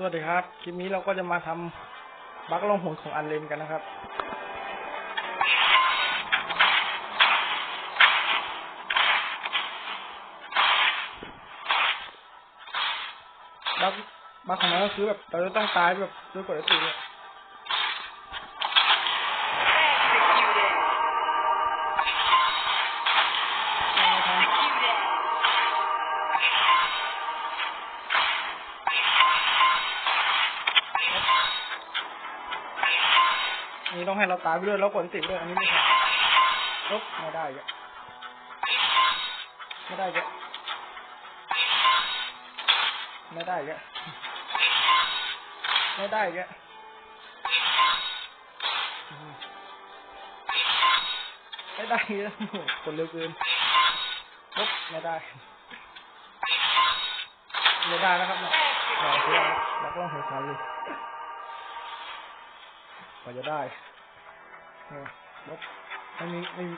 สวัสดีครับ คลิปนี้เราก็จะมาทำบั๊กลงหนของอันเลนกันนะครับ บั๊กบั๊กของมันก็คือแบบเราจะต้องตายแบบด้วยกฎติเลยอั นนี้ต้องให้เราตายไปด้วยแล้วกดติดด้วยอันนี้ไม่ใช่ลบไม่ได้อีกอะไม่ได้อีกอะไม่ได้อีกอะไม่ได้อีกอะไม่ได้อีกอะโอ้โหคนเร็วเกินลบไม่ได้ไม่ได้นะครับเนี่ยเราเสียแล้วก็ต้องหัวขาเลย กว่าจะได้ลบไม่มีไม่มี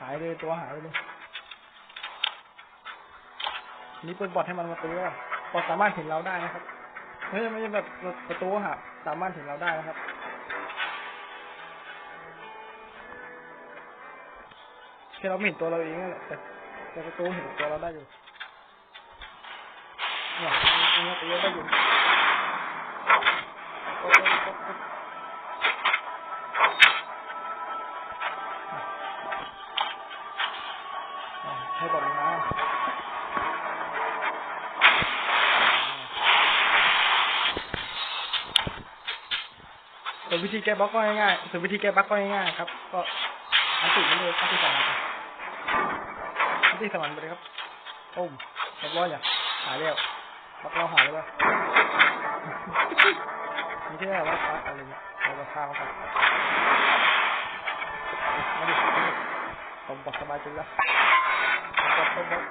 หายเลยตัวหายไปเลยนี่เปิดบอทให้มันมาตีว่าบอทสามารถเห็นเราได้นะครับไม่ใช่ไม่ใช่แบบประตูหักสามารถเห็นเราได้นะครับแค่เราไม่เห็นตัวเราเองนั่นแหละแต่แต่ประตูเห็นตัวเราได้อยู่เนี่ยมันมันตีได้อยู่โอ๊ยโอ๊ยโอ๊ยโอ๊ย อะ ให้บอกนะส่วนวิธีแก้บล็อกก็ง่ายๆส่วนวิธีแก้บล็อกก็ง่ายๆครับ ก็อันติดมันเลยอันติดสมันไปอันติสมันไปเลยครับต้มเรียบร้อยอย่างหายแล้วบล็อกเราหายแล้ว ที่แรกว่าพักอะไรเนี่ยเราจะฆ่าเขาไปมาดิผมบอกสบายจริงแล้วผมบอกผมบอก